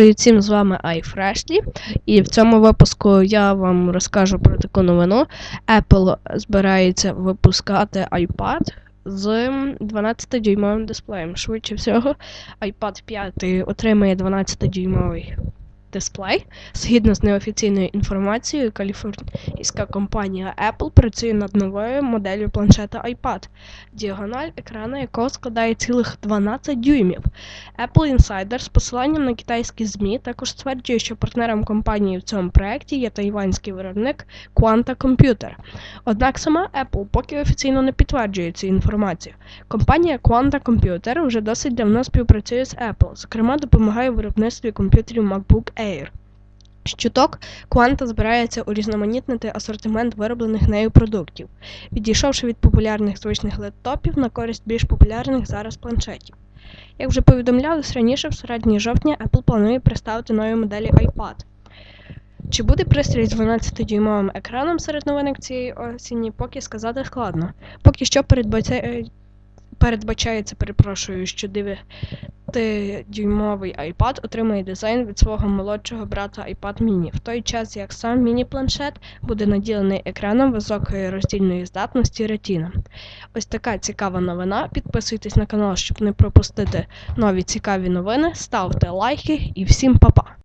Привіт всім, з вами iFreshly. І в цьому випуску я вам розкажу про таку новину. Apple збирається випускати iPad з 12-дюймовим дисплеєм. Швидше всього, iPad 5 отримає 12-дюймовий дисплей. Згідно з неофіційною інформацією, каліфорнійська компанія Apple працює над новою моделлю планшета iPad, діагональ екрану якого складає цілих 12 дюймів. Apple Insider з посиланням на китайські ЗМІ також стверджує, що партнером компанії в цьому проєкті є тайванський виробник Quanta Computer. Однак сама Apple поки офіційно не підтверджує цю інформацію. Компанія Quanta Computer вже досить давно співпрацює з Apple, зокрема допомагає в виробництві комп'ютерів MacBook Air. Щоток Quanta збирається урізноманітнити асортимент вироблених нею продуктів, відійшовши від популярних звичних лептопів на користь більш популярних зараз планшетів. Як вже повідомлялось раніше, в середині жовтня Apple планує представити нові моделі iPad. Чи буде пристрій з 12-дюймовим екраном серед новинок цієї осені, поки сказати складно. Поки що передбачає, передбачається, перепрошую, що 9-дюймовий iPad отримає дизайн від свого молодшого брата iPad mini, в той час як сам міні-планшет буде наділений екраном високої роздільної здатності Retina. Ось така цікава новина. Підписуйтесь на канал, щоб не пропустити нові цікаві новини. Ставте лайки і всім па-па!